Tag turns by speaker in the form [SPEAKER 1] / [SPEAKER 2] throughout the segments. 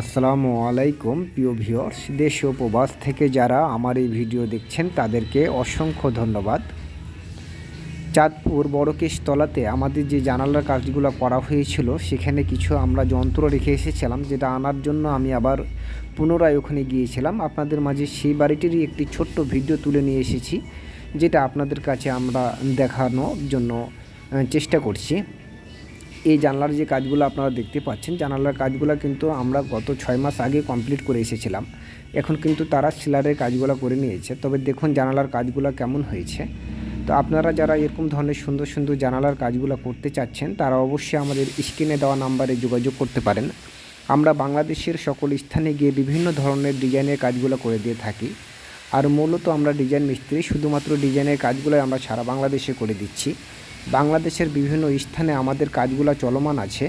[SPEAKER 1] আসসালামু আলাইকুম, প্রিয় ভিউয়ার্স। দেশ ও প্রবাস থেকে যারা আমার এই ভিডিও দেখছেন, তাদেরকে অসংখ্য ধন্যবাদ। চাঁদপুর বড়কেশতলাতে আমাদের যে জানালার কাজগুলো করা হয়েছিল, সেখানে কিছু আমরা যন্ত্র রেখে এসেছিলাম, যেটা আনার জন্য আমি আবার পুনরায় ওখানে গিয়েছিলাম। আপনাদের মাঝে সেই বাড়িটিরই একটি ছোট্ট ভিডিও তুলে নিয়ে এসেছি, যেটা আপনাদের কাছে আমরা দেখানোর জন্য চেষ্টা করছি। এই জানলার যে কাজগুলো আপনারা দেখতে পাচ্ছেন, জানালার কাজগুলো কিন্তু আমরা গত ছয় মাস আগে কমপ্লিট করে এসেছিলাম। এখন কিন্তু তারা সিলারের কাজগুলো করে নিয়েছে। তবে দেখুন জানালার কাজগুলো কেমন হয়েছে। তো আপনারা যারা এরকম ধরনের সুন্দর সুন্দর জানালার কাজগুলো করতে চাচ্ছেন, তারা অবশ্যই আমাদের স্ক্রিনে দেওয়া নাম্বারে যোগাযোগ করতে পারেন। আমরা বাংলাদেশের সকল স্থানে গিয়ে বিভিন্ন ধরনের ডিজাইনের কাজগুলো করে দিয়ে থাকি। আর মূলত আমরা ডিজাইন মিস্ত্রি, শুধুমাত্র ডিজাইনের কাজগুলোই আমরা সারা বাংলাদেশে করে দিচ্ছি। বাংলাদেশের বিভিন্ন স্থানে আমাদের কাজগুলো চলমান আছে।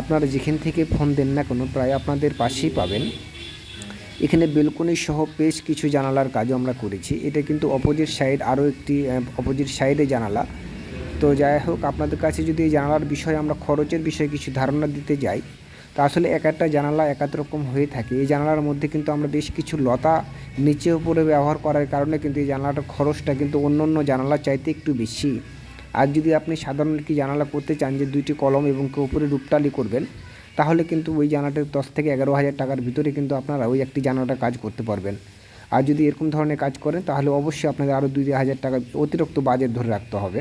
[SPEAKER 1] আপনারা যেখান থেকে ফোন দেন না কোনো, প্রায় আপনাদের পাশেই পাবেন। এখানে বেলকনি সহ বেশ কিছু জানালার কাজও আমরা করেছি। এটা কিন্তু অপোজিট সাইড আরও একটি অপোজিট সাইডে জানালা। তো যাই হোক, আপনাদের কাছে যদি এই জানালার বিষয়ে আমরা খরচের বিষয়ে কিছু ধারণা দিতে যাই, তা আসলে এক একটা জানালা এক রকম হয়ে থাকে। এই জানালার মধ্যে কিন্তু আমরা বেশ কিছু লতা নিচে উপরে ব্যবহার করার কারণে কিন্তু এই জানালাটার খরচটা কিন্তু অন্য অন্য জানালার চাইতে একটু বেশি। আর যদি আপনি সাধারণ কি জানালা করতে চান যে দুইটি কলম এবং উপরে রূপটালি করবেন, তাহলে কিন্তু ওই জানালাটা দশ থেকে এগারো হাজার টাকার ভিতরে কিন্তু আপনারা ওই একটি জানালাটা কাজ করতে পারবেন। আর যদি এরকম ধরনের কাজ করেন, তাহলে অবশ্যই আপনাদের আরও দুই হাজার টাকা অতিরিক্ত বাজেট ধরে রাখতে হবে।